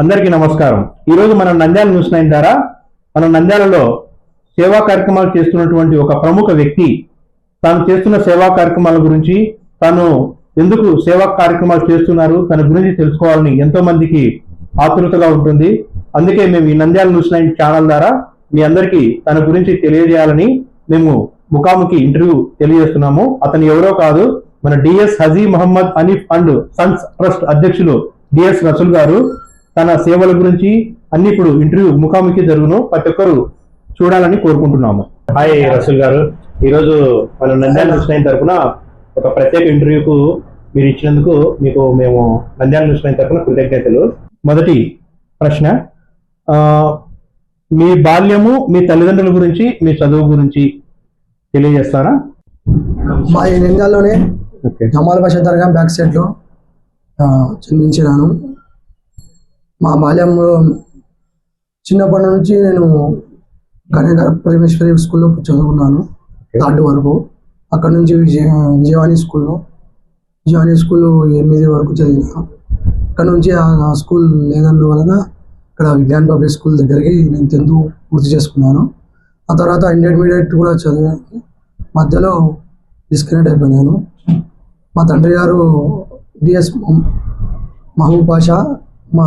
అందరికీ నమస్కారం. ఈ రోజు మనం నంద్యాల న్యూస్ నైన్ ద్వారా మన నంద్యాలలో సేవా కార్యక్రమాలు చేస్తున్నటువంటి ఒక ప్రముఖ వ్యక్తి తాను చేస్తున్న సేవా కార్యక్రమాల గురించి తాను ఎందుకు సేవా కార్యక్రమాలు చేస్తున్నారు తన గురించి తెలుసుకోవాలని ఎంతో మందికి ఆతృతగా ఉంటుంది. అందుకే మేము ఈ నంద్యాల న్యూస్ నైన్ ఛానల్ ద్వారా మీ అందరికీ తన గురించి తెలియజేయాలని మేము ముఖాముఖి ఇంటర్వ్యూ తెలియజేస్తున్నాము. అతను ఎవరో కాదు మన DS Haji Mohammad Anif and sons trust అధ్యక్షులు డిఎస్ రసూల్ గారు. తన సేవల గురించి అన్ని ఇప్పుడు ఇంటర్వ్యూ ముఖాముఖి జరుగును ప్రతి ఒక్కరు చూడాలని కోరుకుంటున్నాము. హాయ్ రసూల్ గారు. ఈరోజు మన నంద్యాల నైన్ తరఫున ఒక ప్రత్యేక ఇంటర్వ్యూకు మీరు ఇచ్చినందుకు మీకు మేము నంద్యాల నైన్ తరఫున కృతజ్ఞతలు. మొదటి ప్రశ్న మీ బాల్యము మీ తల్లిదండ్రుల గురించి మీ చదువు గురించి తెలియజేస్తారా? మా ఈ నిందాల్లోనే ఓకే. జమాల్ బాషా దర్గా బ్యాక్ సైడ్లో ఆ, జన్మించినాను. మా బాల్యంలో చిన్నప్పటి నుంచి నేను కనక పరమేశ్వరి స్కూల్లో చదువుకున్నాను థర్డ్ వరకు. అక్కడ నుంచి విజయ విజయవాణి స్కూల్లో విజయవాణి స్కూల్లో ఎనిమిది వరకు చదివిన. అక్కడ నుంచి ఆ స్కూల్ లేనందు వలన ఇక్కడ విజ్ఞాన్ పబ్లిక్ స్కూల్ దగ్గరికి నేను టెన్త్ పూర్తి చేసుకున్నాను. ఆ తర్వాత ఇంటర్మీడియట్ కూడా చదివాను. మధ్యలో డిస్కనెక్ట్ అయిపోయినాను మా తండ్రి గారు డిఎస్ మహబూబ్ పాషా మా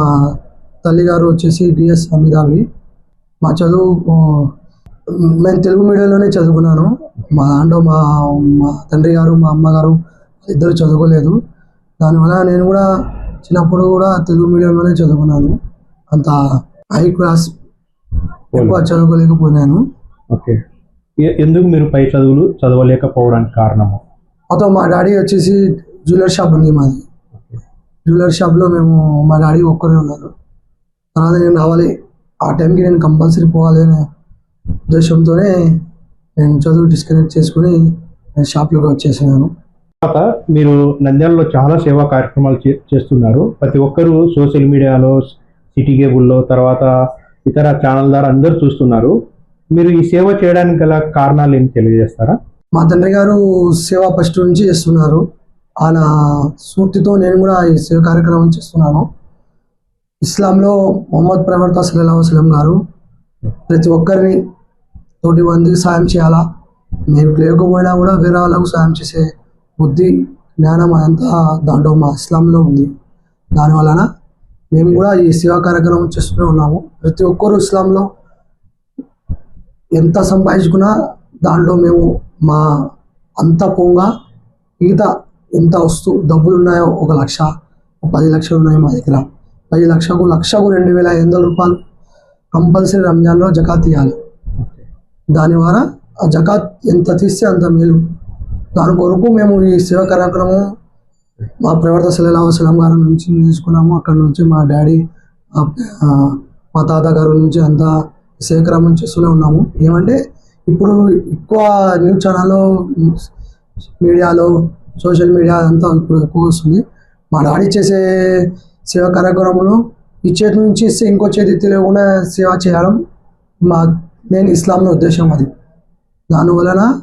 తల్లి గారు వచ్చేసి డిఎస్ అమిదాబి మా చదువు మేము తెలుగు మీడియంలోనే చదువుకున్నాను. మా దాంట్లో మా మా తండ్రి గారు మా అమ్మగారు ఇద్దరు చదువుకోలేదు. దానివల్ల నేను కూడా చిన్నప్పుడు కూడా తెలుగు మీడియంలోనే చదువుకున్నాను. అంత హై క్లాస్ ఎక్కువ ఓకే. ఎ- ఎందుకు మీరు పై చదువులు చదవలేకపోవడానికి కారణము? మొత్తం మా డాడీ వచ్చేసి జ్యువెలర్ షాప్ ఉంది మాది. జ్యువెలర్ షాప్లో మేము మా డాడీ ఒక్కరే ఉన్నారు. తర్వాత నేను రావాలి. ఆ టైంకి నేను కంపల్సరీ పోవాలి అనే ఉద్దేశంతోనే నేను చదువు డిస్కనెక్ట్ చేసుకుని నేను షాప్లోకి వచ్చేసినాను. తర్వాత మీరు నంద్యాలలో చాలా సేవా కార్యక్రమాలు చే- చేస్తున్నారు. ప్రతి ఒక్కరూ సోషల్ మీడియాలో సిటీ కేబుల్లో తర్వాత ఇతర ఛానల్ ద్వారా అందరూ చూస్తున్నారు. మీరు ఈ సేవ చేయడానికి గల కారణాలు ఏమి తెలియజేస్తారా? మా తండ్రి గారు సేవ ఫస్ట్ నుంచి చేస్తున్నారు. ఆయన స్ఫూర్తితో నేను కూడా ఈ సేవ కార్యక్రమం చేస్తున్నాను. ఇస్లాంలో మొహమ్మద్ ప్రవర్త సల్లాహు వసలం గారు ప్రతి ఒక్కరిని తోటి మందికి సాయం చేయాలా? మేము లేకపోయినా కూడా వేరే వాళ్ళకు సాయం చేసే బుద్ధి జ్ఞానం అదంతా దాంట్లో మా ఇస్లాంలో ఉంది. దాని వలన మేము కూడా ఈ సేవా కార్యక్రమం చేస్తూనే ఉన్నాము. ప్రతి ఒక్కరు ఇస్లాంలో ఎంత సంపాదించుకున్నా దాంట్లో మేము మా అంత పొంగా మిగతా ఎంత వస్తు డబ్బులు ఉన్నాయో ఒక లక్ష పది లక్షలు ఉన్నాయి మా దగ్గర. పది లక్షకు లక్షకు రెండు వేల ఐదు వందల రూపాయలు కంపల్సరీ రంజాన్లో జకాత్ తీయాలి. దాని ద్వారా ఆ జకాత్ ఎంత తీస్తే అంత మేలు. దాని కొరకు మేము ఈ సేవా కార్యక్రమం మా ప్రవర్త సలహా వసలం గారి నుంచి నేర్చుకున్నాము. అక్కడ నుంచి మా డాడీ మా తాత గారి నుంచి అంతా సేకరణ చేస్తూనే ఉన్నాము. ఏమంటే ఇప్పుడు ఎక్కువ న్యూస్ ఛానల్లో మీడియాలో సోషల్ మీడియా అంతా ఇప్పుడు ఎక్కువ వస్తుంది. మా డాడీ చేసే సేవ కార్యక్రమంలో ఈ చేతి నుంచి ఇంకో చేతి తెలియకుండా సేవ చేయడం మా మెయిన్ ఇస్లాంలో ఉద్దేశం అది. దానివలన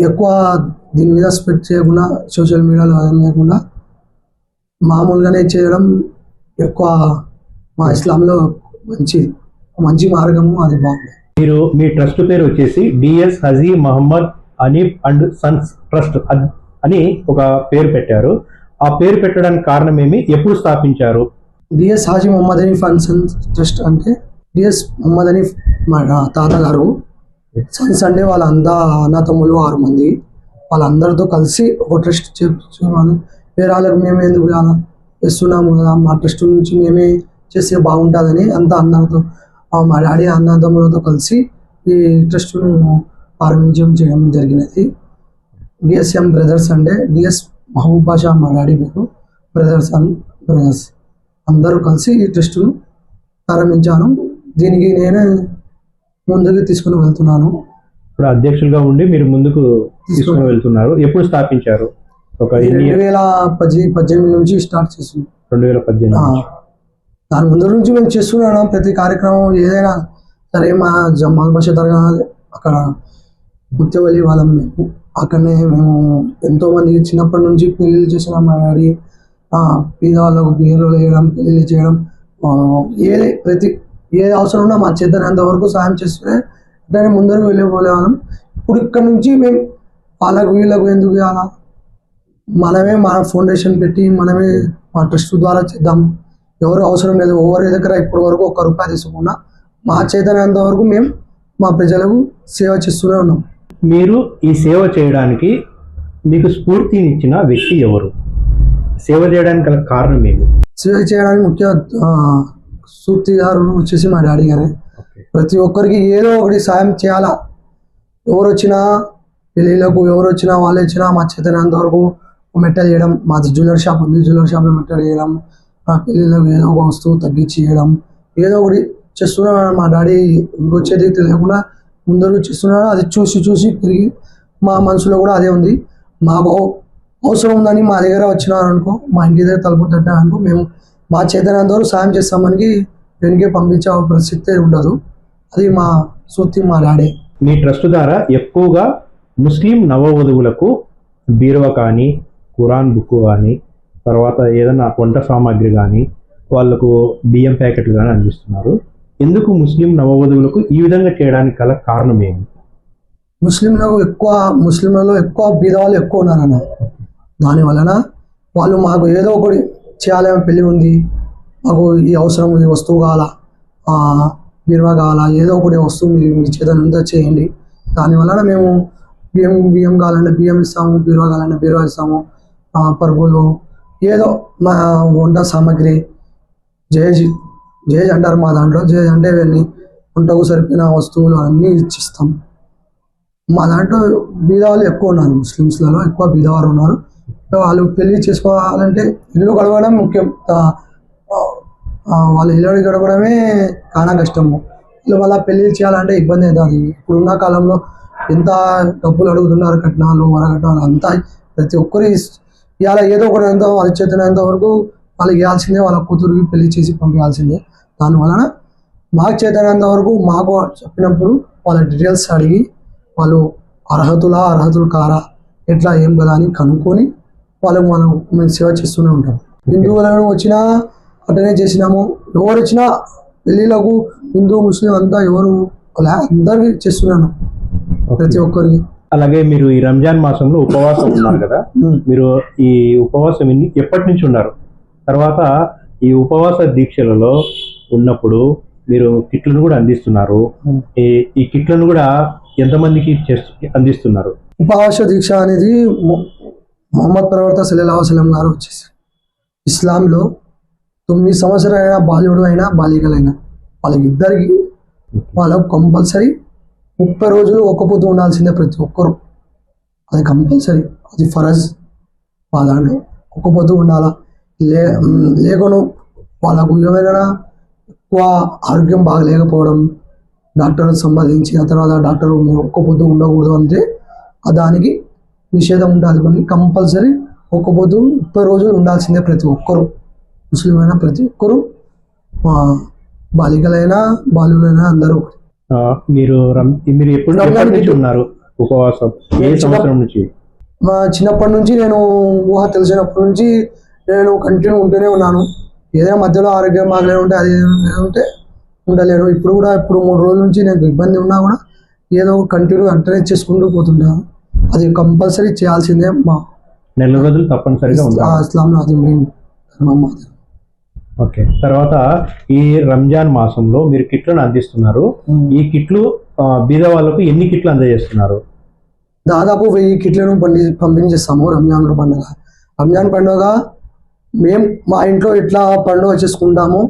ఎక్కువ దీని మీద స్ప్రెడ్ చేయకుండా సోషల్ మీడియాలో అదే లేకుండా మామూలుగానే చేయడం ఎక్కువ మా ఇస్లాంలో మంచి మంచి మార్గము అది బాగుంది. మీరు మీ ట్రస్ట్ పేరు వచ్చేసి DS Haji Mohammad Anif and sons trust అద్- అని ఒక పేరు పెట్టారు. ఆ పేరు పెట్టడానికి కారణం ఏమి ఎప్పుడు స్థాపించారు? DS Haji Mohammad Anif and trust అంటే డిఎస్ మొహమ్మద్ అనీఫ్ మా తాతగారు. సన్స్ అంటే వాళ్ళ అందా అన్నతమ్ములు ఆరు మంది. వాళ్ళందరితో కలిసి ఒక ట్రస్ట్ చేస్తున్నాను వేరే వాళ్ళకి మేము ఎందుకు వేస్తున్నాము కదా మా ట్రస్ట్ నుంచి మేమే చేస్తే బాగుంటుందని అంతా అందరితో మా డాడీ అన్నదమ్ములతో కలిసి ఈ ట్రస్ట్ను ప్రారంభించడం చేయడం జరిగినది. డిఎస్ఎం బ్రదర్స్ అంటే డిఎస్ మహబూబ్ బాషా మా డాడీ పేరు బ్రదర్స్ అండ్ బ్రదర్స్ అందరూ కలిసి ఈ ట్రస్ట్ను ప్రారంభించాను. దీనికి నేనే ముందుకు తీసుకుని వెళ్తున్నాను. ఇప్పుడు అధ్యక్షులుగా ఉండి మీరు ముందుకు తీసుకుని వెళ్తున్నారు. ఎప్పుడు స్థాపించారు? ఒక రెండు వేల పద్దె పద్దెనిమిది నుంచి స్టార్ట్ చేస్తున్నాం రెండు వేల పద్దెనిమిది. దాని ముందు నుంచి మేము చేస్తున్నాను ప్రతి కార్యక్రమం ఏదైనా సరే మా జమ్మాల్ భాష తరగా అక్కడ ముత్యవల్లి వాళ్ళం మేము. అక్కడనే మేము ఎంతో మందికి చిన్నప్పటి నుంచి పెళ్ళిళ్ళు చేసిన మా డాడీ పేదవాళ్ళకు బియ్యలు వేయడం పెళ్ళిళ్ళు చేయడం ఏ ప్రతి ఏ అవసరం ఉన్నా మా చేతనంత వరకు సాయం చేస్తే దాన్ని ముందరకు వెళ్ళిపోలేవాళ్ళం. ఇప్పుడు ఇక్కడ నుంచి మేము వాళ్ళకు వీళ్ళకు ఎందుకు ఇవ్వాలా? మనమే మన ఫౌండేషన్ పెట్టి మనమే మా ట్రస్ట్ ద్వారా చేద్దాం. ఎవరు అవసరం లేదు ఎవరి దగ్గర ఇప్పటి వరకు ఒక్క రూపాయి తీసుకున్నా మా చేతనంత వరకు మేము మా ప్రజలకు సేవ చేస్తూనే ఉన్నాం. మీరు ఈ సేవ చేయడానికి మీకు స్ఫూర్తినిచ్చిన వ్యక్తి ఎవరు? సేవ చేయడానికి గల కారణం ఏమి? సేవ చేయడానికి ముఖ్య ఆ, సూర్తి గారు వచ్చేసి మా డాడీ గారే. ప్రతి ఒక్కరికి ఏదో ఒకటి సాయం చేయాలా. ఎవరు వచ్చినా పెళ్ళిళ్ళకు ఎవరు వచ్చినా వాళ్ళు వచ్చినా మా చేతనంత వరకు మెట్టలు చేయడం మాది జ్యువెలరీ షాప్ ఉంది జ్యువెలరీ షాప్లో మెట్టలు చేయడం మా పెళ్ళిళ్ళకు ఏదో ఒక వస్తువు తగ్గించి చేయడం ఏదో ఒకటి చేస్తున్నాడు మా డాడీ వచ్చేది తెలియకుండా ముందరూ చేస్తున్నాడు. అది చూసి చూసి తిరిగి మా మనసులో కూడా అదే ఉంది. మాకు అవసరం ఉందని మా దగ్గర వచ్చినారు అనుకో మా ఇంటి దగ్గర తలుపు అనుకో మేము మా చేతనంత వరకు సాయం చేస్తామని వెనుకే పంపించే పరిస్థితి ఉండదు. అది మా సూర్తి మా డాడీ. మీ ట్రస్ట్ ద్వారా ఎక్కువగా ముస్లిం నవవధువులకు బీరువా కానీ ఖురాన్ బుక్ కానీ తర్వాత ఏదైనా వంట సామాగ్రి కానీ వాళ్ళకు బియ్యం ప్యాకెట్లు కానీ అందిస్తున్నారు. ఎందుకు ముస్లిం నవవధువులకు ఈ విధంగా చేయడానికి గల కారణం ఏమి? ముస్లింలకు ఎక్కువ ముస్లింలలో ఎక్కువ బీదవాళ్ళు ఎక్కువ ఉన్నారన్న. దాని వలన వాళ్ళు మాకు ఏదో ఒకటి చేయాలని పెళ్ళి ఉంది. మాకు ఈ అవసరం ఈ వస్తువు కావాలా? ఆ, బీరువా కావాలా? ఏదో ఒకటి వస్తువు మీరు మీ చేతనంతా చేయండి. దాని వలన మేము బియ్యం బియ్యం కావాలంటే బియ్యం ఇస్తాము బీరువా కావాలంటే బీరువా ఇస్తాము. పరుగులు ఏదో మా వంట సామాగ్రి జేజ్ జేజ్ అంటారు మా దాంట్లో జేజ్ అంటే ఇవన్నీ వంటకు సరిపోయిన వస్తువులు అన్నీ ఇచ్చిస్తాం. మా దాంట్లో బీదవాళ్ళు ఎక్కువ ఉన్నారు ముస్లిమ్స్లలో ఎక్కువ బీదవారు ఉన్నారు. వాళ్ళు పెళ్ళి చేసుకోవాలంటే ఇల్లు గడవడం ముఖ్యం. వాళ్ళ వాళ్ళు ఇల్లు గడపడమే చాలా కష్టము. వీళ్ళు మళ్ళీ పెళ్ళి చేయాలంటే ఇబ్బంది అవుతుంది. ఇప్పుడున్న కాలంలో ఎంత డబ్బులు అడుగుతున్నారు కట్నాలు వరకట్నాలు అంతా ప్రతి ఒక్కరి ఇవాళ ఏదో ఒకటి ఎంత వాళ్ళ చేతనంత వరకు వాళ్ళకి ఇవ్వాల్సిందే వాళ్ళ కూతురికి పెళ్ళి చేసి పంపించాల్సిందే. దాని వలన మాకు చేతనంత వరకు మాకు చెప్పినప్పుడు వాళ్ళ డీటెయిల్స్ అడిగి వాళ్ళు అర్హతులా అర్హతులు కారా ఎట్లా ఏం కదా అని కనుక్కొని వాళ్ళకు మనం మేము సేవ చేస్తూనే ఉంటాం. హిందువులను వచ్చినా అటనే చేసినాము. ఎవరు వచ్చినా పెళ్ళిళ్ళకు హిందూ ముస్లిం అంతా ఎవరు అలా అందరికీ చేస్తున్నాను. ప్రతి ఒక్కరికి. అలాగే మీరు ఈ రంజాన్ మాసంలో ఉపవాసం ఉన్నారు కదా. మీరు ఈ ఉపవాసం ఎప్పటి నుంచి ఉన్నారు? తర్వాత ఈ ఉపవాస దీక్షలలో ఉన్నప్పుడు మీరు కిట్లను కూడా అందిస్తున్నారు. ఈ కిట్లను కూడా ఎంతమందికి అందిస్తున్నారు? ఉపవాస దీక్ష అనేది మొహమ్మద్ ప్రవర్త సలీలా వసలం గారు వచ్చేసారు ఇస్లాంలో తొమ్మిది సంవత్సరాలైన బాలుడు అయినా బాలికలైనా వాళ్ళకిద్దరికి వాళ్ళకు కంపల్సరీ ముప్పై రోజులు ఒక్క పొద్దు ఉండాల్సిందే ప్రతి ఒక్కరు. అది కంపల్సరీ అది ఫరజ్. వాళ్ళ దాంట్లో ఒక్క పొద్దు ఉండాలా? లే లేకను వాళ్ళకు ఏమైనా ఆరోగ్యం బాగలేకపోవడం డాక్టర్ సంబంధించి ఆ తర్వాత డాక్టర్ మీరు ఒక్క పొద్దు ఉండకూడదు అంటే దానికి నిషేధం ఉంటుంది మనకి కంపల్సరీ ఒక్క పొద్దు ముప్పై రోజులు ఉండాల్సిందే ప్రతి ఒక్కరు. ముస్లిం అయినా ప్రతి ఒక్కరు బాలికలైనా బాలులైనా అందరూ మీరు మీరు ఎప్పుడు నుంచి. ఉన్నారు ఉపవాసం? ఏ సంవత్సరం నుంచి? మా చిన్నప్పటి నుంచి నేను ఊహ తెలిసినప్పటి నుంచి నేను కంటిన్యూ ఉంటూనే ఉన్నాను. ఏదైనా మధ్యలో ఆరోగ్యం బాగలేదు ఉంటే అది ఉంటే ఉండలేను ఇప్పుడు కూడా ఇప్పుడు మూడు రోజుల నుంచి నాకు ఇబ్బంది ఉన్నా కూడా ఏదో కంటిన్యూ అంటనే చేసుకుంటూ పోతుంటాను. అది కంపల్సరీ చేయాల్సిందే మా నెల రోజులు తప్పనిసరిగా ఇస్లాంలో అది మెయిన్ ధర్మం మాది. ఓకే. తర్వాత ఈ రంజాన్ మాసంలో మీరు కిట్లను అందిస్తున్నారు. ఈ కిట్లు బీద వాళ్ళకు ఎన్ని కిట్లు అందజేస్తున్నారు? దాదాపు వెయ్యి కిట్లను పండి పంపించేస్తాము రంజాన్ పండుగ. రంజాన్ పండుగ మేము మా ఇంట్లో ఇట్లా పండుగ చేసుకుంటాము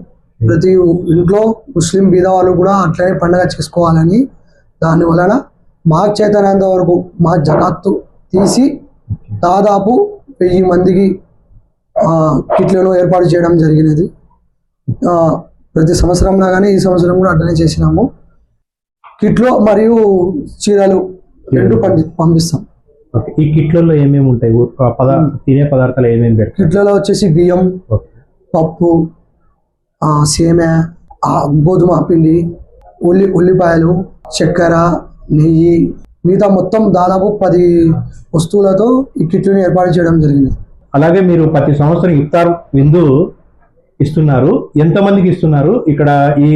ప్రతి ఇంట్లో ముస్లిం బీద వాళ్ళు కూడా అట్లనే పండుగ చేసుకోవాలని దాని వలన మా చేతనంత వరకు మా జగాత్తు తీసి దాదాపు వెయ్యి మందికి కిట్లను ఏర్పాటు చేయడం జరిగినది. ప్రతి సంవత్సరంలో కానీ ఈ సంవత్సరం కూడా అట్లనే చేసినాము. కిట్లు మరియు చీరలు రెండు పండి పంపిస్తాం. ఈ కిట్లలో ఏమేమి ఉంటాయి? పద తినే పదార్థాలు ఏమేమి పెడతారు? కిట్లలో వచ్చేసి బియ్యం పప్పు ఆ, గోధుమ పిండి ఉల్లి ఉల్లిపాయలు చక్కెర నెయ్యి మిగతా మొత్తం దాదాపు పది వస్తువులతో ఈ కిట్లను ఏర్పాటు చేయడం జరిగింది. అలాగే మీరు ప్రతి సంవత్సరం ఇఫ్తార్ విందు ఇస్తున్నారు. ఎంతమందికి ఇస్తున్నారు? ఇక్కడ ఈ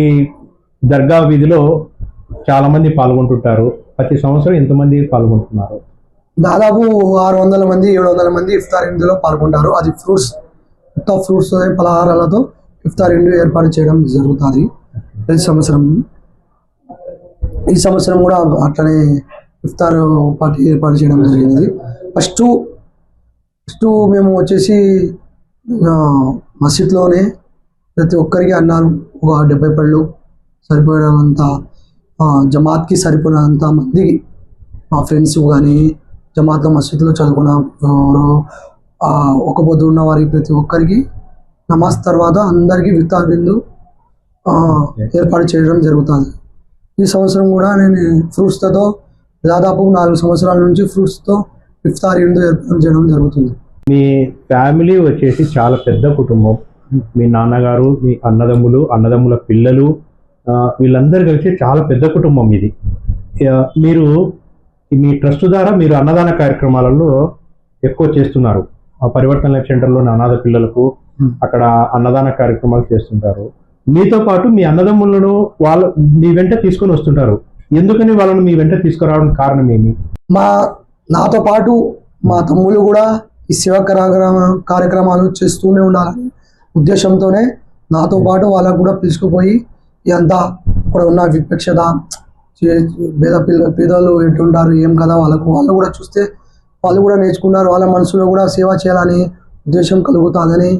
దర్గా వీధిలో చాలా మంది పాల్గొంటుంటారు. ప్రతి సంవత్సరం ఎంతమంది పాల్గొంటున్నారు? దాదాపు ఆరు వందల మంది ఏడు వందల మంది ఇఫ్తార్ ఇందులో పాల్గొంటారు. అది ఫ్రూట్స్ మొత్తం ఫ్రూట్స్ పలహారాలతో ఇఫ్తార్ ఇండు ఏర్పాటు చేయడం జరుగుతుంది. ప్రతి సంవత్సరం. ఈ సంవత్సరం కూడా అట్లనే ఇఫ్తార్ పార్టీ ఏర్పాటు చేయడం జరిగింది ఫస్ట్ ఫస్ట్ మేము వచ్చేసి మసీద్లోనే ప్రతి ఒక్కరికి అన్నాను ఒక డెబ్బై పళ్ళు సరిపోయినంత జమాత్కి సరిపోయినంత మందికి మా ఫ్రెండ్స్ కానీ జమాత్లో మసీద్లో చదువుకున్న ఒక పొద్దు ఉన్న వారికి ప్రతి ఒక్కరికి నమాజ్ తర్వాత అందరికీ విత్తార్ విందు ఆ, ఏర్పాటు చేయడం జరుగుతుంది. ఈ సంవత్సరం కూడా నేను ఫ్రూట్స్తో దాదాపు నాలుగు సంవత్సరాల నుంచి ఫ్రూట్స్తో ఇఫ్తార్ విందు ఏర్పాటు చేయడం జరుగుతుంది. మీ ఫ్యామిలీ వచ్చేసి చాలా పెద్ద కుటుంబం. మీ నాన్నగారు మీ అన్నదమ్ములు అన్నదమ్ముల పిల్లలు వీళ్ళందరూ కలిసి చాలా పెద్ద కుటుంబం ఇది. మీరు మీ ట్రస్ట్ ద్వారా మీరు అన్నదాన కార్యక్రమాలలో ఎక్కువ చేస్తున్నారు. ఆ పరివర్తన లైఫ్ సెంటర్లోని అనాథ పిల్లలకు. అక్కడ అన్నదాన కార్యక్రమాలు చేస్తుంటారు. మీతో పాటు మీ అన్నదమ్ములను వాళ్ళ మీ వెంట తీసుకొని వస్తుంటారు. ఎందుకని వాళ్ళని మీ వెంట తీసుకురావడానికి కారణం ఏమి? మా నాతో పాటు మా తమ్ముళ్ళు కూడా ఈ కార్యక్రమ కార్యక్రమాలు చేస్తూనే ఉండాలని ఉద్దేశంతోనే నాతో పాటు వాళ్ళకు కూడా పిలుచుకుపోయి ఇదంతా ఇక్కడ ఉన్న విపక్షత పేద పిల్ల పేదలు ఎటుంటారు ఏం కదా వాళ్ళకు? వాళ్ళు కూడా చూస్తే వాళ్ళు కూడా నేర్చుకున్నారు వాళ్ళ మనసులో కూడా సేవ చేయాలని ఉద్దేశం కలుగుతుందని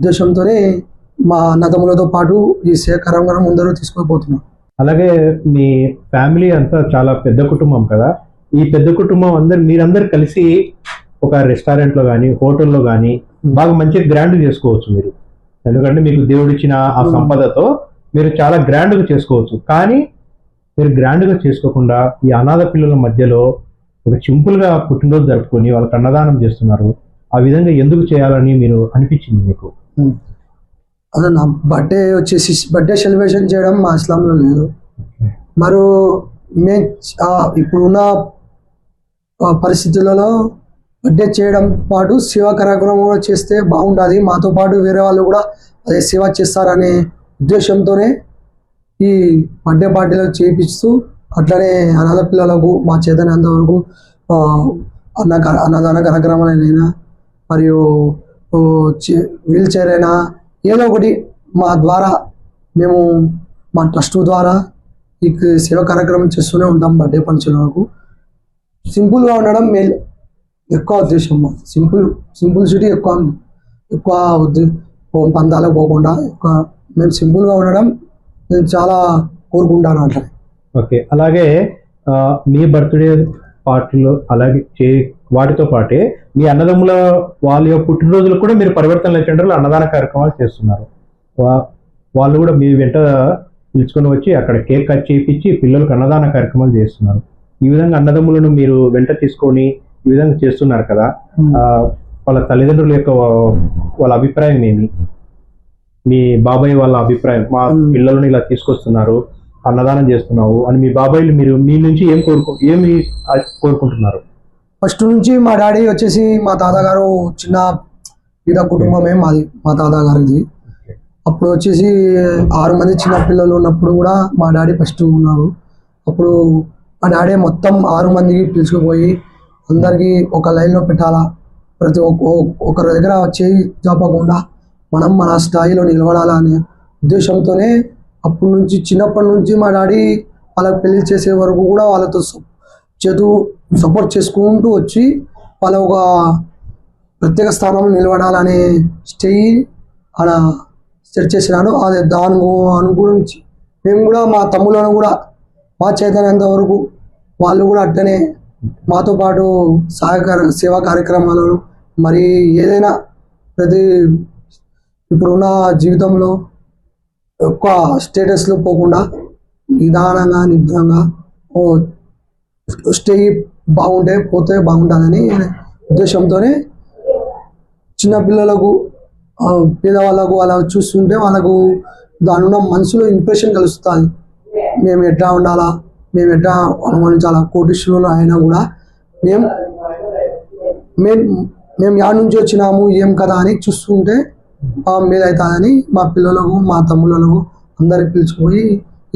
ఉద్దేశంతోనే మా అన్నదమ్ములతో పాటు ఈ కార్యక్రమం ముందరు తీసుకుపోతున్నాం. అలాగే మీ ఫ్యామిలీ అంతా చాలా పెద్ద కుటుంబం కదా? ఈ పెద్ద కుటుంబం అందరు మీరందరు కలిసి ఒక రెస్టారెంట్లో కానీ హోటల్లో కానీ బాగా మంచిగా గ్రాండ్ చేసుకోవచ్చు మీరు. ఎందుకంటే మీకు దేవుడిచ్చిన ఆ. సంపదతో మీరు చాలా గ్రాండ్గా చేసుకోవచ్చు. కానీ మీరు గ్రాండ్గా చేసుకోకుండా ఈ అనాథ పిల్లల మధ్యలో ఒక సింపుల్గా పుట్టినరోజు జరుపుకొని వాళ్ళకి అన్నదానం చేస్తున్నారు. ఆ విధంగా ఎందుకు చేయాలని మీరు అనిపించింది మీకు? అదే నా బర్త్డే వచ్చేసి బర్త్డే సెలబ్రేషన్ చేయడం మా ఇస్లాంలో లేదు. మరో మే ఇప్పుడున్న పరిస్థితులలో బర్త్డే చేయడం పాటు సేవా కార్యక్రమం కూడా చేస్తే బాగుంటుంది మాతో పాటు వేరే వాళ్ళు కూడా అదే సేవ చేస్తారనే ఉద్దేశంతోనే ఈ బర్త్డే పార్టీలో చేపిస్తూ అట్లనే అనాథ పిల్లలకు మా చేతనే అంతవరకు అన్న అన్నదాన కార్యక్రమాలైనా మరియు చే- వీల్ చైర్ అయినా ఏదో ఒకటి మా ద్వారా మేము మా ట్రస్ట్ ద్వారా ఈ సేవ కార్యక్రమం చేస్తూనే ఉంటాం బర్త్డే ఫంక్షన్లకు సింపుల్గా ఉండడం మేల్ ఎక్కువ ఉద్దేశం మా సింపుల్ సింపుల్సిటీ ఎక్కువ ఎక్కువ ఉద్దే పందాలకు పోకుండా ఎక్కువ మేము సింపుల్గా ఉండడం నేను చాలా కోరుకుంటాను అట్లా ఓకే అలాగే మీ బర్త్డే పార్టీలో అలాగే చే వాటితో పాటే మీ అన్నదమ్ముల వాళ్ళ యొక్క పుట్టినరోజులు కూడా మీరు పరివర్తన సెంటర్లో అన్నదాన కార్యక్రమాలు చేస్తున్నారు. వాళ్ళు కూడా మీ వెంట పిలుచుకొని వచ్చి అక్కడ కేక్ కట్ చేయించి పిల్లలకు అన్నదాన కార్యక్రమాలు చేస్తున్నారు. ఈ విధంగా అన్నదమ్ములను మీరు వెంట తీసుకొని ఈ విధంగా చేస్తున్నారు కదా. వాళ్ళ తల్లిదండ్రుల యొక్క వాళ్ళ అభిప్రాయం ఏమి మీ బాబాయ్ వాళ్ళ అభిప్రాయం మా. పిల్లలను ఇలా తీసుకొస్తున్నారు అన్నదానం చేస్తున్నావు అని మీ బాబాయ్లు మీరు మీ నుంచి ఏం కోరుకో ఏమి కోరుకుంటున్నారు? ఫస్ట్ నుంచి మా డాడీ వచ్చేసి మా తాతగారు చిన్న పేద కుటుంబమే మాది మా తాతగారిది. అప్పుడు వచ్చేసి ఆరు మంది చిన్న పిల్లలు ఉన్నప్పుడు కూడా మా డాడీ ఫస్ట్ ఉన్నారు. అప్పుడు మా డాడీ మొత్తం ఆరు మందికి పిలుచుకుపోయి అందరికీ ఒక లైన్లో పెట్టాలా. ప్రతి ఒక్క ఒకరి దగ్గర చేయి చాపకుండా మనం మన స్థాయిలో నిలబడాలా అనే ఉద్దేశంతోనే అప్పటి నుంచి చిన్నప్పటి నుంచి మా డాడీ వాళ్ళకి పెళ్ళి చేసే వరకు కూడా వాళ్ళతో చదువు చేతు సపోర్ట్ చేసుకుంటూ వచ్చి వాళ్ళ ఒక ప్రత్యేక స్థానంలో నిలబడాలనే స్టేయి అలా సెట్ చేసినాను అదే దాని అనుగురించి గురించి మేము కూడా మా తమ్ములను కూడా మా చైతన్యంత వరకు వాళ్ళు కూడా అట్టనే మాతో పాటు సహకార సేవా కార్యక్రమాలను మరి ఏదైనా ప్రతి ఇప్పుడున్న జీవితంలో ఎక్కువ స్టేటస్లో పోకుండా నిదానంగా నిదానంగా ఓ స్టే బాగుంటే పోతే బాగుంటుందని ఉద్దేశంతోనే చిన్నపిల్లలకు పేదవాళ్ళకు అలా చూస్తుంటే వాళ్ళకు దాని ఉన్న మనసులో ఇంప్రెషన్ కలుస్తుంది. మేము ఎట్లా ఉండాలా మేము ఎట్లా అనుమానించాలా కోటీశ్వరులు అయినా కూడా మేము మేము మేము యాడ్ నుంచి వచ్చినాము ఏం కదా అని చూస్తుంటే ఆ మీద అవుతుందని మా పిల్లలకు మా తమ్ముళ్ళకు అందరికి పిలుచుకుపోయి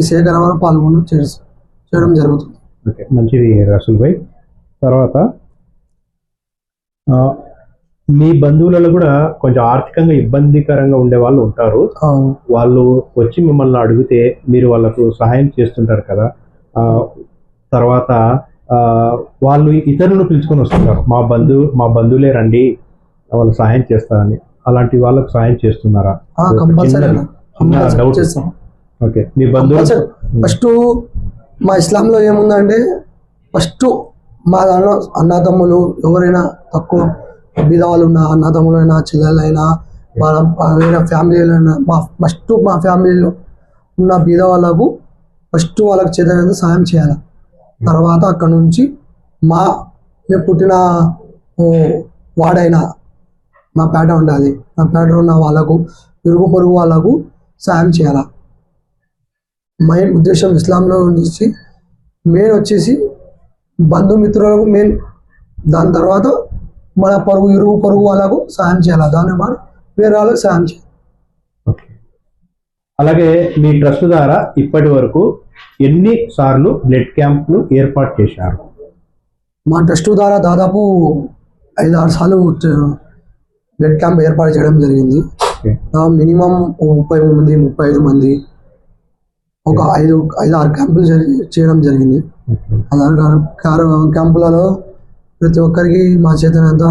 ఈ సేకరణలో పాల్గొని చేయడం జరుగుతుంది. ఓకే మంచిది రసూల్ భాయ్. తర్వాత మీ బంధువులలో కూడా కొంచెం ఆర్థికంగా ఇబ్బందికరంగా ఉండే వాళ్ళు ఉంటారు. వాళ్ళు వచ్చి మిమ్మల్ని అడిగితే మీరు వాళ్ళకు సహాయం చేస్తుంటారు కదా. తర్వాత వాళ్ళు ఇతరులను పిలుచుకొని వస్తుంటారు. మా బంధువు మా బంధువులే రండి వాళ్ళు సహాయం చేస్తారని. అలాంటి వాళ్ళకు సహాయం చేస్తున్నారా? కంపల్సరీ డౌట్ చేస్తాం. ఓకే. మీ బంధువులు? ఫస్ట్ మా ఇస్లాంలో ఏముందంటే ఫస్ట్ మా దాంట్లో అన్నదమ్ములు ఎవరైనా తక్కువ బీద వాళ్ళు ఉన్న అన్నదమ్ములైనా చెల్లెలైనా వాళ్ళ వేరే ఫ్యామిలీలైనా మా ఫస్ట్ మా ఫ్యామిలీలో ఉన్న బీద వాళ్ళకు ఫస్ట్ వాళ్ళకి చేతనంత సాయం చేయాలి. తర్వాత అక్కడ నుంచి మా మేము పుట్టిన వాడైనా మా పేట ఉండాలి. మా పేట ఉన్న వాళ్ళకు ఇరుగు పొరుగు వాళ్ళకు సాయం చేయాలి? మెయిన్ ఉద్దేశం ఇస్లాంలో వచ్చేసి మెయిన్ వచ్చేసి బంధుమిత్రులకు మెయిన్ దాని తర్వాత మన పరుగు ఇరుగు పొరుగు వాళ్ళకు సాయం చేయాలి? దాని పాటు వేరే వాళ్ళకి సాయం చేయాలి? అలాగే మీ ట్రస్ట్ ద్వారా ఇప్పటి వరకు ఎన్ని సార్లు బ్లడ్ క్యాంపులు ఏర్పాటు చేశారు? మా ట్రస్ట్ ద్వారా దాదాపు ఐదు ఆరు సార్లు బ్లడ్ క్యాంప్ ఏర్పాటు చేయడం జరిగింది. మినిమం ముప్పై మంది ముప్పై ఐదు మంది ఒక ఐదు ఐదు ఆరు క్యాంపులు చేయడం జరిగింది. కార్డు క్యాంపులలో ప్రతి ఒక్కరికి మా చేతనంతా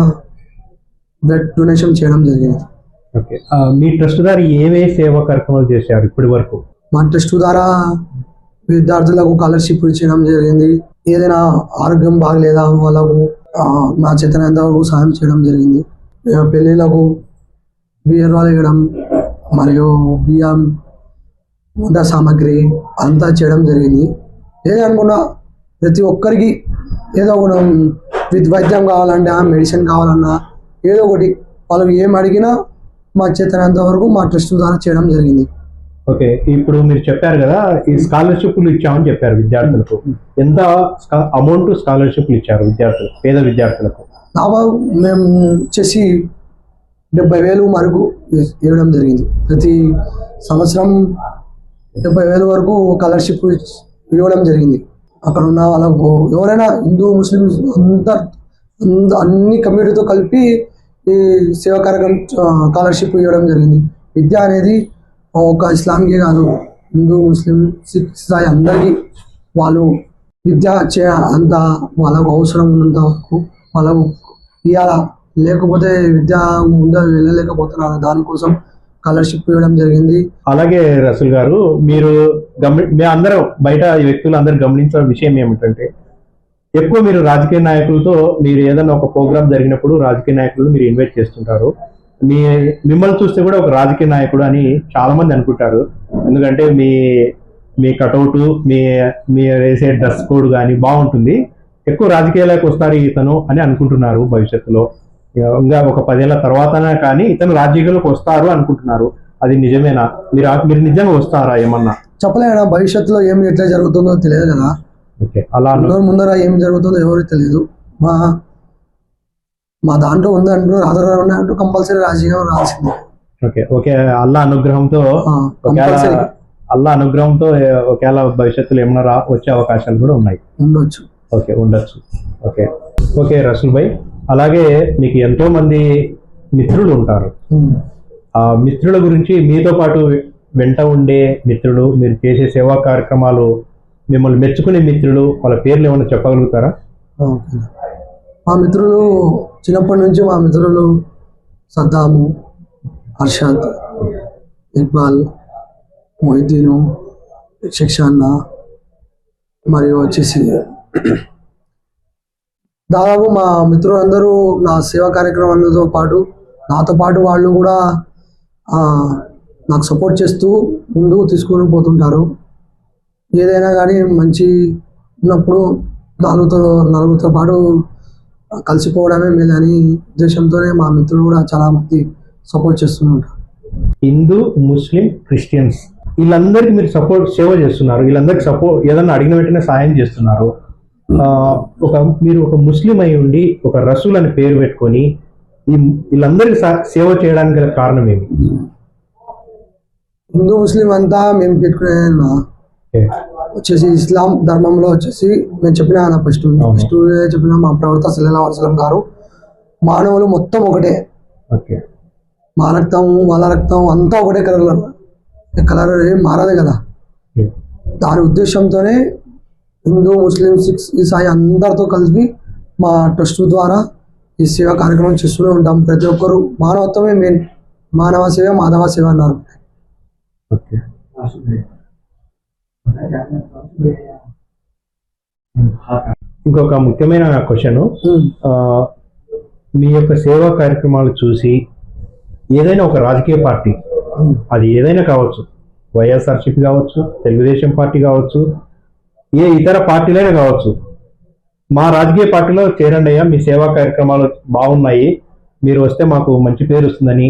బ్లడ్ డొనేషన్ చేయడం జరిగింది. మీ ట్రస్ట్ ద్వారా ఏవే సేవా కార్యక్రమాలు చేశారు ఇప్పటి వరకు? మా ట్రస్ట్ ద్వారా విద్యార్థులకు స్కాలర్షిప్ ఇచ్చడం జరిగింది. ఏదైనా ఆరోగ్యం బాగలేదా వాళ్ళకు మా చేతనంత సాయం చేయడం జరిగింది. పెళ్ళిళ్ళకు బియ్యం ఇవ్వడం మరియు బియ్యం వంట సామాగ్రి అంతా చేయడం జరిగింది. ఏదనుకున్నా ప్రతి ఒక్కరికి ఏదో ఒకటి విత్ వైద్యం కావాలంటే ఆ మెడిసిన్ కావాలన్నా ఏదో ఒకటి వాళ్ళకి ఏం అడిగినా మా చేతనంత వరకు మా ట్రస్ట్ ద్వారా చేయడం జరిగింది. ఓకే ఇప్పుడు మీరు చెప్పారు కదా ఈ స్కాలర్షిప్లు ఇచ్చామని చెప్పారు విద్యార్థులకు. ఎంత అమౌంట్ స్కాలర్షిప్లు ఇచ్చారు విద్యార్థులకు పేద విద్యార్థులకు? దాదాపు మేము వచ్చేసి డెబ్బై వేలు వరకు ఇవ్వడం జరిగింది. ప్రతి సంవత్సరం డెబ్బై వేలు వరకు స్కాలర్షిప్ ఇవ్వడం జరిగింది. అక్కడ ఉన్న వాళ్ళకు ఎవరైనా హిందూ ముస్లిమ్స్ అంతా అంద- అన్ని కమ్యూనిటీతో కలిపి ఈ సేవా కార్యక్రమం స్కాలర్షిప్ ఇవ్వడం జరిగింది. విద్య అనేది ఒక ఇస్లాంకే కాదు. హిందూ ముస్లిం సిక్ స్థాయి అందరికీ వాళ్ళు విద్య చే అంత వాళ్ళకు అవసరం ఉన్నంత వరకు వాళ్ళకు ఇవాళ లేకపోతే విద్య ముందు వెళ్ళలేకపోతున్నారు దానికోసం స్కాలర్షిప్ ఇవ్వడం జరిగింది. అలాగే రసూల్ గారు మీరు గమని మీ అందరం బయట వ్యక్తులు అందరూ గమనించిన విషయం ఏమిటంటే ఎక్కువ మీరు రాజకీయ నాయకులతో మీరు ఏదైనా ఒక ప్రోగ్రామ్ జరిగినప్పుడు రాజకీయ నాయకులు మీరు ఇన్వైట్ చేస్తుంటారు. మీ మిమ్మల్ని చూస్తే కూడా ఒక రాజకీయ నాయకుడు అని చాలా మంది అనుకుంటారు. ఎందుకంటే మీ మీ కటౌట్ మీ మీ వేసే డ్రెస్ కోడ్ కానీ బాగుంటుంది. ఎక్కువ రాజకీయాలకు వస్తారు ఇతను అని అనుకుంటున్నారు భవిష్యత్తులో. ఇంకా ఒక పదేళ్ళ తర్వాతనే కానీ ఇతను రాజకీయాలకు వస్తారు అనుకుంటున్నారు. అది నిజమేనా? మీరు మీరు నిజంగా వస్తారా ఏమన్నా? చెప్పలేనా? భవిష్యత్తులో ఏం ఎట్లా జరుగుతుందో తెలియదు కదా. ఓకే అలా ముందర ఏం జరుగుతుందో ఎవరికి తెలియదు మా మా దాంట్లో ఉందంటూ రాజరావు ఉన్నట్టు కంపల్సరీ రాజకీయం రాల్సిందే ఓకే ఓకే అల్లా అనుగ్రహంతో అల్లా అనుగ్రహంతో ఒకవేళ భవిష్యత్తులో ఏమైనా రా వచ్చే అవకాశాలు కూడా ఉన్నాయి. ఉండొచ్చు. ఓకే ఉండొచ్చు. ఓకే. ఓకే రసూల్ భాయ్. అలాగే మీకు ఎంతో మంది మిత్రులు ఉంటారు. ఆ మిత్రుల గురించి మీతో పాటు వెంట ఉండే మిత్రులు మీరు చేసే సేవా కార్యక్రమాలు మిమ్మల్ని మెచ్చుకునే మిత్రులు వాళ్ళ పేర్లు ఏమైనా చెప్పగలుగుతారా. మా మిత్రులు చిన్నప్పటి నుంచి మా మిత్రులు సద్దాము హర్షద్ ఇక్బాల్ మొహిద్దీను శిక్షాన్న మరియు వచ్చేసి దాదాపు మా మిత్రులందరూ నా సేవా కార్యక్రమాలతో పాటు నాతో పాటు వాళ్ళు కూడా నాకు సపోర్ట్ చేస్తూ ముందుకు తీసుకొని పోతుంటారు. ఏదైనా కానీ మంచి ఉన్నప్పుడు నాలుగుతో నలుగురితో పాటు కలిసిపోవడమే మేలని ఉద్దేశంతోనే మా మిత్రులు కూడా చాలామంది సపోర్ట్ చేస్తుంటారు హిందూ ముస్లిం క్రిస్టియన్స్ వీళ్ళందరికీ మీరు సపోర్ట్ సేవ చేస్తున్నారు. వీళ్ళందరికీ సపోర్ట్ ఏదన్నా అడిగిన వెంటనే సాయం చేస్తున్నారు. ఒక మీరు ఒక ముస్లిం అయి ఉండి ఒక రసూల్ అని పేరు పెట్టుకొని ఈ వీళ్ళందరికీ సేవ చేయడానికి గల కారణం ఏమి? హిందూ ముస్లిం అంతా మేము పెట్టుకునే. వచ్చేసి ఇస్లాం ధర్మంలో వచ్చేసి నేను చెప్పిన ఫస్ట్. ఫస్ట్ చెప్పిన మా ప్రవక్త సల్లల్లా వసలం గారు మానవులు మొత్తం ఒకటే. ఓకే. మా రక్తం వాళ్ళ రక్తం అంతా ఒకటే కలర్ కలర్ ఏం మారదు కదా. దాని ఉద్దేశంతోనే హిందూ ముస్లిం సిక్స్ ఈసాయి అందరితో కలిపి మా ట్రస్ట్ ద్వారా ఈ సేవ కార్యక్రమం చేస్తూనే ఉంటాం. ప్రతి ఒక్కరు మానవత్వమే మెయిన్ మానవ సేవ మాధవ సేవ అన్నారు. ఓకే. ఇంకొక ముఖ్యమైన క్వశ్చన్. మీ యొక్క సేవా కార్యక్రమాలు చూసి ఏదైనా ఒక రాజకీయ పార్టీ. అది ఏదైనా కావచ్చు వైఎస్ఆర్సీపీ కావచ్చు తెలుగుదేశం పార్టీ కావచ్చు ఏ ఇతర పార్టీలైనా కావచ్చు. మా రాజకీయ పార్టీలో చేరండి అయ్యా మీ సేవా కార్యక్రమాలు బాగున్నాయి. మీరు వస్తే మాకు మంచి పేరు వస్తుందని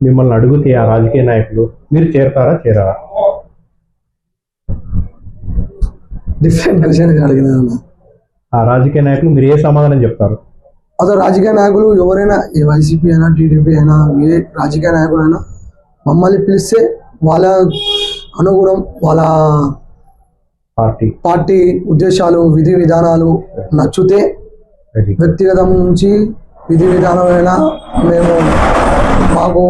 మిమ్మల్ని అడిగితే ఆ రాజకీయ నాయకులు మీరు చేరతారా చేరారా? డిఫరెంట్ క్వశ్చన్ అడిగిన ఆ రాజకీయ నాయకులు మీరు ఏ సమాధానం చెప్తారు? అసలు రాజకీయ నాయకులు ఎవరైనా ఏ వైసీపీ అయినా టీడీపీ అయినా ఏ రాజకీయ నాయకులైనా మమ్మల్ని పిలిస్తే వాళ్ళ అనుగుణం వాళ్ళ పార్టీ. పార్టీ ఉద్దేశాలు విధి విధానాలు నచ్చితే వ్యక్తిగతం నుంచి విధి విధానమైన మేము మాకు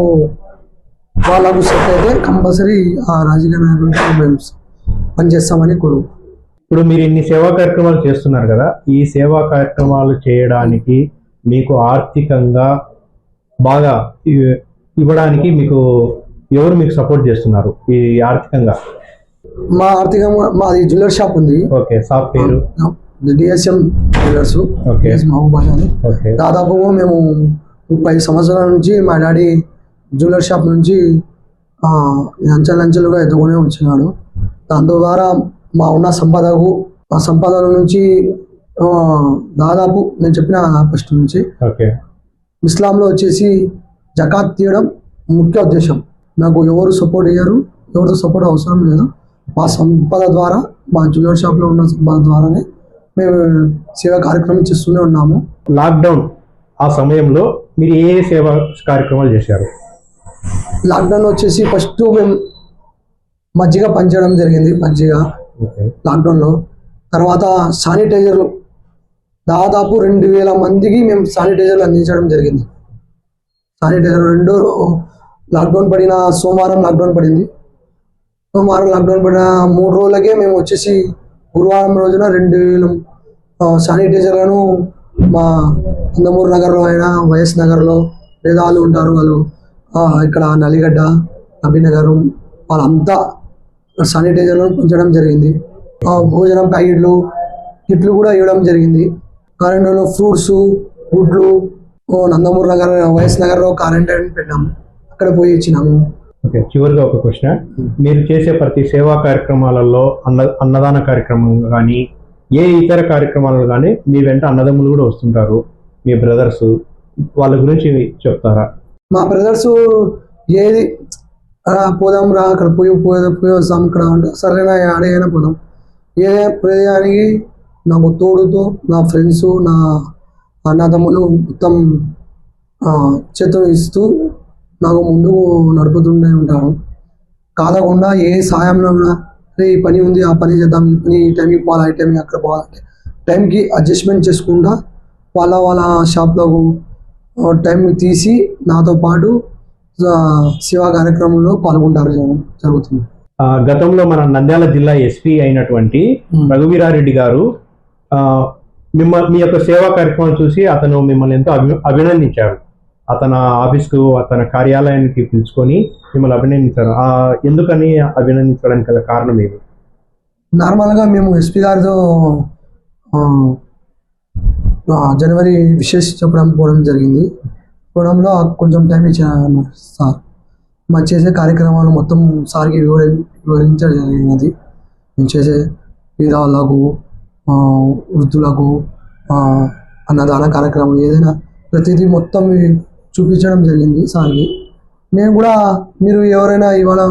వాళ్ళకు సెట్ అయితే కంపల్సరీ ఆ రాజకీయ నాయకులతో మేము పనిచేస్తామని కోరు ఇప్పుడు మీరు ఇన్ని సేవా కార్యక్రమాలు చేస్తున్నారు కదా ఈ సేవా కార్యక్రమాలు చేయడానికి మీకు ఆర్థికంగా బాగా ఇవ్వడానికి మీకు ఎవరు మీకు సపోర్ట్ చేస్తున్నారు ఈ ఆర్థికంగా? మా ఆర్థికంగా మాది జ్యువెలర్ షాప్ ఉంది. ఓకే షాప్ పేరు? DSM jewellers. మహబూబాద్ దాదాపు మేము ముప్పై సంవత్సరాల నుంచి మా డాడీ జ్యువెలర్ షాప్ నుంచి అంచెలంచెలుగా ఎదుగునే వచ్చినాడు. దాని ద్వారా మా ఉన్న సంపదకు ఆ సంపదల నుంచి దాదాపు నేను చెప్పిన ఫస్ట్ నుంచి ఇస్లాంలో వచ్చేసి జకాత్ తీయడం ముఖ్య ఉద్దేశం. నాకు ఎవరు సపోర్ట్ చేయరు ఎవరితో సపోర్ట్ అవసరం లేదు. మా సంపద ద్వారా మా జ్యువెలర్ షాప్లో ఉన్న సంపద ద్వారానే మేము సేవా కార్యక్రమం చేస్తూనే ఉన్నాము. లాక్డౌన్ ఆ సమయంలో మీరు ఏ సేవా కార్యక్రమాలు చేశారు? లాక్డౌన్ వచ్చేసి ఫస్ట్ మేము మజ్జిగ పంచడం జరిగింది మజ్జిగ లాక్డౌన్లో తర్వాత శానిటైజర్లు దాదాపు రెండు వేల మందికి మేము శానిటైజర్లు అందించడం జరిగింది. శానిటైజర్ రెండు లాక్డౌన్ పడిన సోమవారం లాక్డౌన్ పడింది. సోమవారం లాక్డౌన్ పడిన మూడు రోజులకే మేము వచ్చేసి గురువారం రోజున రెండు వేల శానిటైజర్లను మా నందమూరు నగర్లో అయినా వైఎస్ నగర్లో పేదాలు ఉంటారు వాళ్ళు ఇక్కడ నలిగడ్డ అభినగరం వాళ్ళంతా శానిటైజర్లను పంచడం జరిగింది. భోజనం ప్యాకెట్లు కిట్లు కూడా ఇవ్వడం జరిగింది. కరెంటులో ఫ్రూట్స్ గుడ్లు నందమూరు నగర్ వైఎస్ నగర్లో క్వారంటైన్ పెట్టాము అక్కడ పోయి ఇచ్చినాము. ఓకే చివరిగా ఒక క్వశ్చన్. మీరు చేసే ప్రతి సేవా కార్యక్రమాలలో అన్న అన్నదాన కార్యక్రమం కానీ ఏ ఇతర కార్యక్రమాలు కానీ మీ వెంట అన్నదమ్ములు కూడా వస్తుంటారు. మీ బ్రదర్స్ వాళ్ళ గురించి చెప్తారా? మా బ్రదర్స్ ఏది రా పోదాం రా అక్కడ పోయి పోయి పోయి వస్తాం ఇక్కడ అంటే సరేనా ఆడైనా పోదాం. ఏ ప్రదేశానికి నాకు తోడుతో నా ఫ్రెండ్స్ నా అన్నదమ్ములు మొత్తం చేతులు ఇస్తూ నాకు ముందు నడుపుతుండే ఉంటారు. కాదకుండా ఏ సాయంలో "రే, ఈ పని ఉంది ఆ పని చేద్దాం ఈ పని ఈ టైంకి పోవాలి ఈ టైంకి అక్కడ పోవాలంటే టైంకి అడ్జస్ట్మెంట్ చేసుకుంటా వాళ్ళ వాళ్ళ షాప్లకు టైం తీసి నాతో పాటు సేవా కార్యక్రమంలో పాల్గొంటారు జరుగుతుంది. గతంలో మన నంద్యాల జిల్లా ఎస్పీ అయినటువంటి. రఘువీరారెడ్డి గారు ఆ, మిమ్మ మీ యొక్క సేవా కార్యక్రమం చూసి అతను మిమ్మల్ని ఎంతో అభి అభినందించారు. అతని ఆఫీస్కు అతని కార్యాలయానికి పిలుచుకొని మిమ్మల్ని అభినందించారు. ఆ, ఎందుకని అభినందించడానికి గల కారణం ఏమి? నార్మల్గా మేము ఎస్పీ గారితో జనవరి విశేష చెప్పడం పోవడం జరిగింది. పోవడంలో కొంచెం టైం ఇచ్చాను సార్. మా చేసే కార్యక్రమాలు మొత్తం సార్కి వివరి వివరించడం జరిగినది మేము చేసే విధాలకు వృద్ధులకు అన్నదాన కార్యక్రమం ఏదైనా ప్రతిదీ మొత్తం చూపించడం జరిగింది సార్కి. మేము కూడా మీరు ఎవరైనా ఇవాళ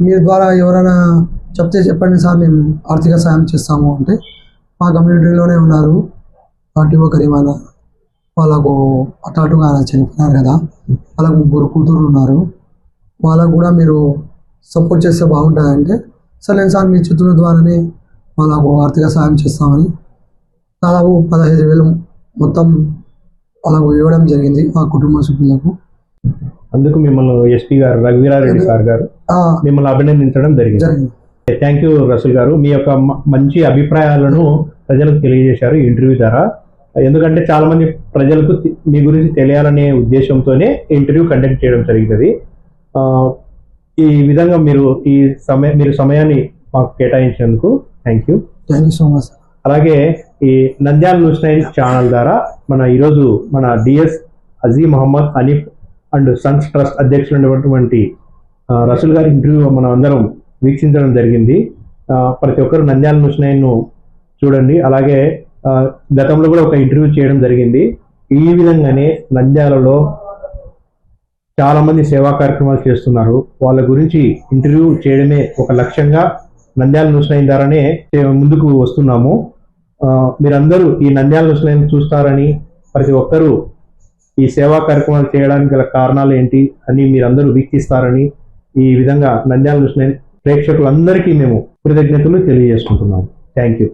మీ ద్వారా ఎవరైనా చెప్తే చెప్పండి సార్ మేము ఆర్థిక సాయం చేస్తాము అంటే మా కమ్యూనిటీలోనే ఉన్నారు. ఆర్టీఓ కరీమానా వాళ్ళకు అటాటుగా అటుగా చనిపోయినారు కదా. వాళ్ళకు ముగ్గురు కూతురు ఉన్నారు. వాళ్ళకు కూడా మీరు సపోర్ట్ చేస్తే బాగుంటుందంటే సరే సార్ మీ చిత్తుల ద్వారానే వాళ్ళకు ఆర్థిక సాయం చేస్తామని దాదాపు పదహైదు వేలు మొత్తం వాళ్ళకు ఇవ్వడం జరిగింది ఆ కుటుంబ సభ్యులకు. అందుకు మిమ్మల్ని ఎస్పీ గారు రఘువీరారెడ్డి సార్ గారు మిమ్మల్ని అభినందించడం జరిగింది. థ్యాంక్ యూ రసూల్ గారు. మీ యొక్క మ- మంచి అభిప్రాయాలను ప్రజలకు తెలియజేశారు ఈ ఇంటర్వ్యూ ద్వారా. ఎందుకంటే చాలా మంది ప్రజలకు మీ గురించి తెలియాలనే ఉద్దేశంతోనే ఇంటర్వ్యూ కండక్ట్ చేయడం జరిగింది ఆ, ఈ విధంగా మీరు ఈ సమయ మీరు సమయాన్ని మాకు కేటాయించినందుకు thank you thank you so much అలాగే ఈ నంద్యాల న్యూస్ నైన్ ఛానల్ ద్వారా మన ఈరోజు మన DS Aji Mohammed Hanif and sons trust అధ్యక్షుడైనటువంటి Rasool గారి ఇంటర్వ్యూ మనం అందరం వీక్షించడం జరిగింది. ప్రతి ఒక్కరు నంద్యాల న్యూస్ నైన్ను చూడండి. అలాగే గతంలో కూడా ఒక ఇంటర్వ్యూ చేయడం జరిగింది. ఈ విధంగానే నంద్యాలలో చాలామంది సేవా కార్యక్రమాలు చేస్తున్నారు. వాళ్ళ గురించి ఇంటర్వ్యూ చేయడమే ఒక లక్ష్యంగా నంద్యాల న్యూస్ నైన్ ద్వారానే ముందుకు వస్తున్నాము. మీరందరూ ఈ నంద్యాల న్యూస్ చూస్తారని ప్రతి ఒక్కరూ ఈ సేవా కార్యక్రమాలు చేయడానికి గల కారణాలు ఏంటి అని మీరందరూ వీక్షిస్తారని ఈ విధంగా నంద్యాల న్యూస్ ప్రేక్షకులందరికీ మేము కృతజ్ఞతలు తెలియజేసుకుంటున్నాము. Thank you